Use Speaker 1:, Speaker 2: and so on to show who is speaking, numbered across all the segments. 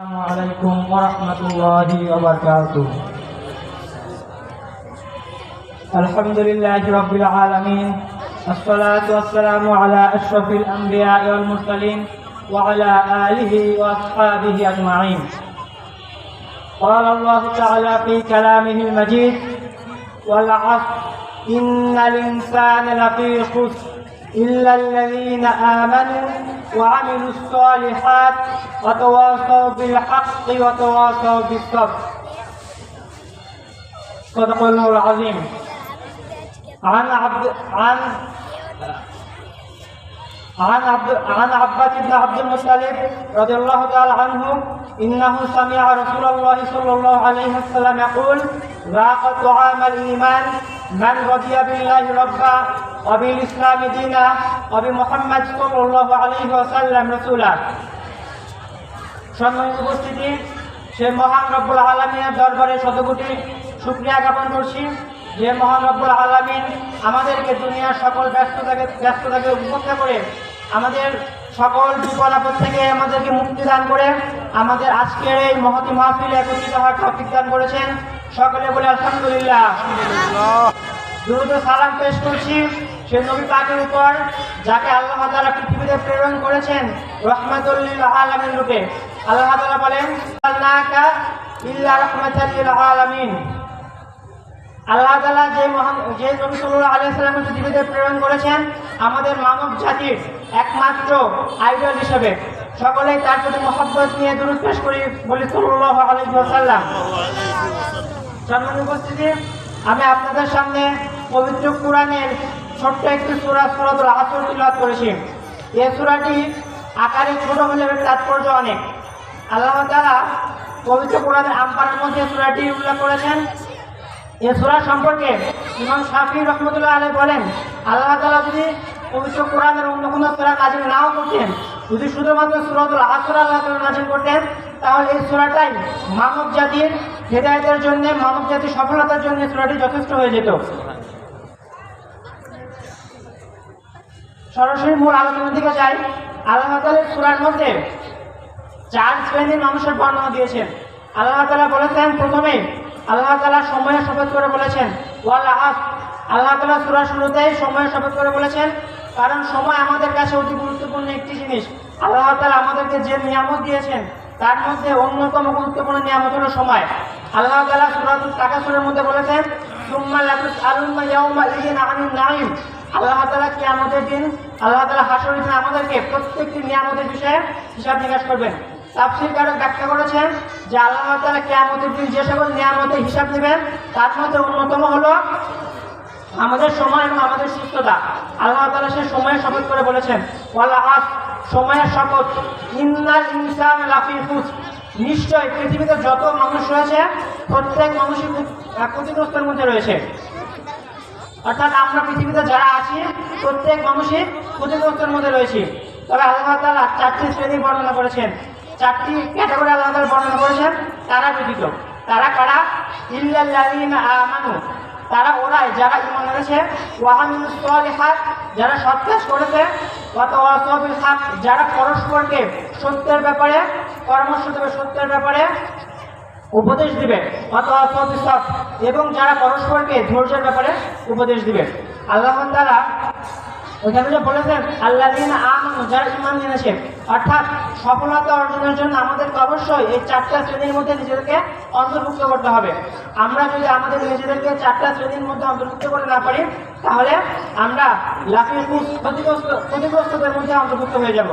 Speaker 1: عليكم ورحمة الله وبركاته. الحمد لله رب العالمين الصلاة والسلام على أشرف الأنبياء والمرسلين وعلى آله وأصحابه أجمعين. قال الله تعالى في كلامه المجيد والعصر إن الإنسان لفي خسر إلا الذين آمنوا وعملوا الصالحات وتواصوا بالحق وتواصوا بالصبر. صدق الله العظيم. عن عبد عن عن عبد عن عباس بن عبد المطلب رضي الله تعالى عنه إنه سمع رسول الله صلى الله عليه وسلم يقول ذاق طعام الإيمان من رضي بالله ربا অবিল ইসলাম দিনা অবি মোহাম্মদ সাল্লাহ আলী রসুলা সম্মানিত উপস্থিতি সে মহান রব্বুল আলমিনের দরবারে শতকোটি শুক্রিয়া জ্ঞাপন করছি। যে মহান রব্বুল আলমিন আমাদেরকে দুনিয়ার সকল ব্যস্ততাকে ব্যস্ততাকে উপেক্ষা করে আমাদের সকল বিপদ আপদ থেকে আমাদেরকে মুক্তি দান করে আমাদের আজকের এই মহতি মাহফিলে একত্রিত হওয়ার টপিক দান করেছেন। সকলে বলে আলহামদুলিল্লাহ। দ্রুত সালাম পেশ করছি। সে নবী পাকের উপর, যাকে আল্লাহ তালা পৃথিবীতে প্রেরণ করেছেন রহমাতুল্লিল আলামিন রূপে। আল্লাহ তালা বলেন ইল্লা রাহমাতাল লিল আলামিন। আল্লাহ তালা যে মহান, যে নবী সাল্লাল্লাহু আলাইহি সাল্লামকে পৃথিবীতে প্রেরণ করেছেন, আমাদের মানব জাতির একমাত্র আইডল হিসেবে। সকলেই তার প্রতি মহব্বত নিয়ে দূর পেশ করি বলি সাল্লাল্লাহু আলাইহি ওয়াসাল্লাম। সম্মানিত উপস্থিতি, আমি আপনাদের সামনে পবিত্র কোরআনের ছোট্ট একটি সুরা, সুরাতুল আসর তিলাওয়াত করেছি। এই সুরাটি আকারে ছোট হলে এর তাৎপর্য অনেক। আল্লাহ তাআলা পবিত্র কোরআনের আমপানের মধ্যে সুরাটি উল্লেখ করেছেন। এই সুরা সম্পর্কে ইমাম শাফি রহমতুল্লাহ আলাই বলেন, আল্লাহ তালা যদি পবিত্র কোরআনের অন্য কোনো সুরা নাজিল নাও করতেন, যদি শুধুমাত্র সুরাতুল আসর আল্লাহ তাআলা নাজিল করতেন, তাহলে এই সুরাটাই মানব জাতির হেদায়তের জন্য মানব জাতির সফলতার জন্য সুরাটি যথেষ্ট হয়ে যেত। সরাসরি মূল আলোচনার দিকে যাই। আল্লাহ তালের সুরার মধ্যে চার শ্রেণির মানুষের বর্ণনা দিয়েছেন। আল্লাহ তালা বলেছেন, প্রথমে আল্লাহ তালা সময়ের শপথ করে বলেছেন, ওয়াল আস আল্লাহ তালা সুরার শুরুতেই সময়ের শপথ করে বলেছেন, কারণ সময় আমাদের কাছে অতি গুরুত্বপূর্ণ একটি জিনিস। আল্লাহ তালা আমাদেরকে যে নিয়ামত দিয়েছেন, তার মধ্যে অন্যতম গুরুত্বপূর্ণ নিয়ামত হল সময়। আল্লাহ তালা সুরাতুল টাকাসুরের মধ্যে বলেছেন আল্লাহ তালা কি আমাদের দিন, আল্লাহ তালা হাসর দিন আমাদেরকে প্রত্যেকটি নিয়ামতের বিষয়ে হিসাব নিকাশ করবেন। তাফসির কারক ব্যাখ্যা করেছেন যে আল্লাহ তালা কেয়ামতের দিন যে সকল নিয়ামতের হিসাব নেবেন তার মধ্যে অন্যতম হলো আমাদের সময় এবং আমাদের সুস্থতা। আল্লাহ তালা সে সময়ের শপথ করে বলেছেন ওয়াল্লাহ আস সময়ের শপথ। ইন্নাল ইনসান লাফি ফুস। নিশ্চয় পৃথিবীতে যত মানুষ রয়েছে, প্রত্যেক মানুষই ক্ষতিগ্রস্তের মধ্যে রয়েছে। অর্থাৎ আমরা পৃথিবীতে যারা আছি, প্রত্যেক মানুষই ক্ষতিগ্রস্তের মধ্যে রয়েছি। তবে আল্লাহ তালা চারটি শ্রেণি বর্ণনা করেছেন। চারটি ক্যাটাগরি আল্লাহ তালা বর্ণনা করেছেন। তারা ব্যতীত। তারা কারা? ইল্লাল্লাযীনা আমানু। তারা ওরাই যারা ইমান এনেছে। সালিহাত, যারা সৎ কাজ করেছে। যারা পরস্পরকে সত্যের ব্যাপারে পরামর্শ দেবে সত্যের ব্যাপারে উপদেশ দিবেন। এবং যারা পরস্পরকে ধৈর্যের ব্যাপারে উপদেশ দিবেন। আল্লাহ তারা ওখানে বলেছেন আল্লাহ দিন আম যারা ইমান এনেছে অর্থাৎ সফলতা অর্জনের জন্য আমাদেরকে অবশ্যই এই চারটা শ্রেণির মধ্যে নিজেদেরকে অন্তর্ভুক্ত করতে হবে। আমরা যদি আমাদের নিজেদেরকে চারটা শ্রেণির মধ্যে অন্তর্ভুক্ত করতে না পারি, তাহলে আমরা লাফিয়ে ক্ষতিগ্রস্ত, ক্ষতিগ্রস্তদের মধ্যে অন্তর্ভুক্ত হয়ে যাব।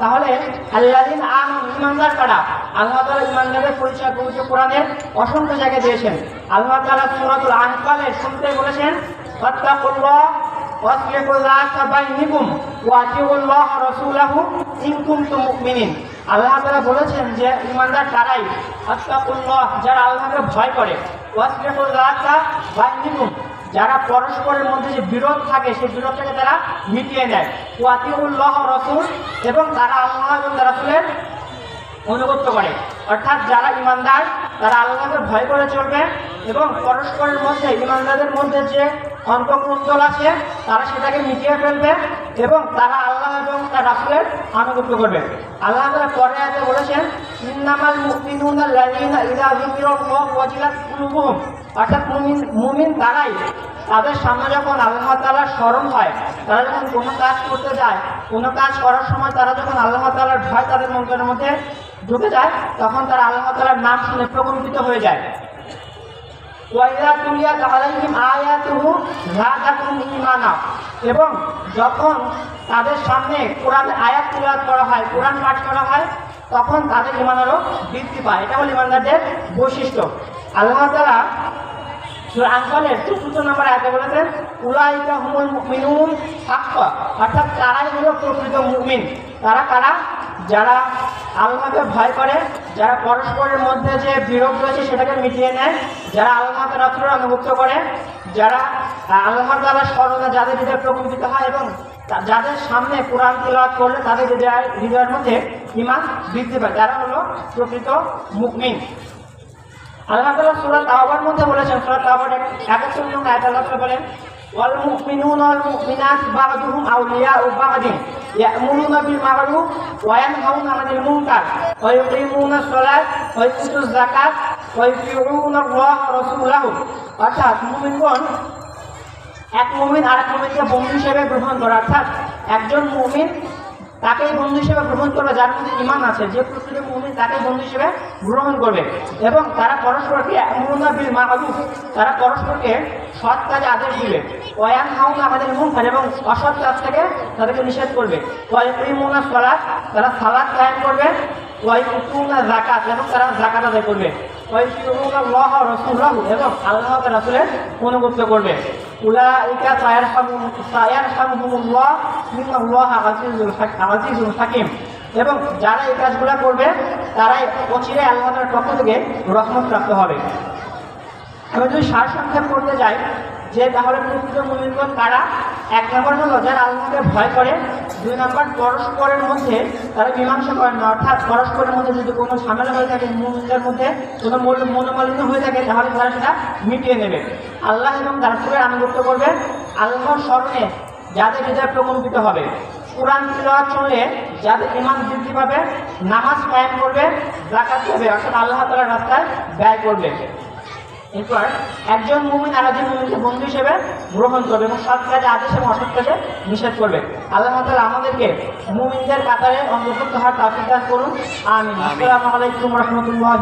Speaker 1: তাহলে আল্লাদিন আম ইমানদার কারা? আল্লাহ তালা ইমানদারের পরিচয় পবিত্র কোরআনের অসংখ্য জায়গায় দিয়েছেন। আল্লাহ তালা সুরাতুল আনকালের শুনতে বলেছেন ফাত্তাকুল্লাহ ওয়াসলিহু যাতা বাইনিকুম ওয়া আতিউল্লাহ রাসূলাহু ইন কুনতুম মুমিনিন। আল্লাহ তাআলা বলেছেন যে ইমানদার তারাই আত্তাকুল্লাহ যারা আল্লাহকে ভয় করে। ওয়াসলিহু যাতা বাইনিকুম যারা পরস্পরের মধ্যে যে বিরোধ থাকে, সেই বিরোধটাকে তারা মিটিয়ে নেয়। ওয়াতিউল্লাহ রসুল, এবং তারা আল্লাহ এবং রাসুলের অনুগত্য করে। অর্থাৎ যারা ইমানদার তারা আল্লাহকে ভয় করে চলবে, এবং পরস্পরের মধ্যে ইমানদারদের মধ্যে যে অন্তর্কুন্দল আছে, তারা সেটাকে মিটিয়ে ফেলবে এবং তারা আল্লাহ এবং তার রাসুলের আনুগত্য করবে। আল্লাহ পরে আয়াতে বলেছেন, ইন্নামাল মুমিনুনা অর্থাৎ মুমিন মুমিন তারাই তাদের সামনে যখন আল্লাহ তাআলার স্মরণ হয়, তারা যখন কোনো কাজ করতে যায়, কোনো কাজ করার সময় তারা যখন আল্লাহ তাআলার ভয় তাদের মনের মধ্যে ঢুকে যায়, তখন তারা আল্লাহ তাআলার নাম শুনে প্রকম্পিত হয়ে যায়। ওয়াইদা তুলিয়াত আলাইহিম আয়াতুহু এবং যখন তাদের সামনে কোরআন আয়াত তিলাওয়াত করা হয়, কোরআন পাঠ করা হয়, তখন তাদের ইমানেরও বৃদ্ধি পায়। এটা হল ইমানদারদের বৈশিষ্ট্য। আল্লাহ তাআলা সূরা আনফালের চতুর্থ নম্বর আয়াতে বলেছেন, উলাইকা হুমুল মুমিনুন হাক্কা। অর্থাৎ তারাই হলো প্রকৃত মুমিন। তারা কারা? যারা আল্লাহকে ভয় করে, যারা পরস্পরের মধ্যে যে বিরোধ রয়েছে সেটাকে মিটিয়ে নেয়, যারা আল্লাহকে রাত্রে অনুভুক্ত করে, যারা আল্লাহ তাআলার স্মরণে যাদের হৃদয় প্রকম্পিত হয় এবং যাদের সামনে কোরআন তিলাওয়াত করলে তাদের হৃদয় হৃদয়ের মধ্যে ইমান বৃদ্ধি পায়। যারা হলো প্রকৃত মুকমিন আল্লাহ তাআলা সূরা তাওবার মধ্যে বলেছেন, সূরা তাওবার 71 নং আয়াত বলেন ইয়া'মুরুনা বিল মা'রুফ ওয়া ইয়ানহাউনা 'আনিল মুনকার ওয়া ইউকিমুনা আস-সালাত ওয়া ইউতুজ যাকাত ওয়া ইউতিউনা আল্লাহ ওয়া অর্থাৎ মুমিনগণ এক মুমিন আর এক মুমিনকে বন্ধু হিসেবে গ্রহণ করে। অর্থাৎ একজন মুমিন তাকেই বন্ধু হিসেবে গ্রহণ করবে যার মধ্যে ইমান আছে। যে প্রকৃত মুমিন তাকে বন্ধু হিসেবে গ্রহণ করবে। এবং তারা পরস্পরকে মুনা বিল মাহবুব তারা পরস্পরকে সৎ কাজে আদেশ দিবে। ওয়ান হাউন আমাদের মুনকার এবং অসৎ কাজ থেকে তাদেরকে নিষেধ করবে। ওয়াইমুনা সালাত, তারা সালাত কায়েম করবে। ওয়াইতুনা যাকাত, এবং তারা জাকাত আদায় করবে। আল্লাহ রাসূলুহু, এবং আল্লাহ রাসূলের অনুগত করবে। উলাইকা আজিজুল হাকিম। এবং যারা এই কাজগুলো করবে, তারাই অচিরে আল্লাহ তাআলার পক্ষ থেকে রহমত প্রাপ্ত হবে। আমি যদি সার সংক্ষেপ করতে যাই, যে তাহলে প্রকৃত মুমিনগণ কারা? এক নম্বর হলো, যারা আল্লাহকে ভয় করে, দুই নম্বর পরস্পরের মধ্যে তারা মীমাংসা করেন না। অর্থাৎ পরস্পরের মধ্যে যদি কোনো ঝামেলা হয়ে থাকে, মুমিনদের মধ্যে কোনো মল- মনোমালিন্য হয়ে থাকে, তাহলে তারা সেটা মিটিয়ে নেবে। আল্লাহ এবং রাসূলের আনুগত্য করবে। আল্লাহর স্মরণে যাদের হৃদয় প্রকম্পিত হবে। কোরআন তিলাওয়াত চলে যাদের ইমান বৃদ্ধি পাবে নামাজ কায়েম করবে জাকাত করবে অর্থাৎ আল্লাহ তালার রাস্তায় ব্যয় করবে। এরপর একজন মুমিন আর একজন মুমিনকে বন্ধু হিসেবে গ্রহণ করবে এবং সৎ কাজে আদেশ এবং অসৎ কাজে নিষেধ করবে। আল্লাহ তালা আমাদেরকে মুমিনদের কাতারে অন্তর্ভুক্ত হওয়ার তাফিদান করুন। আমিন। আসসালামু আলাইকুম রহমতুল্লাহ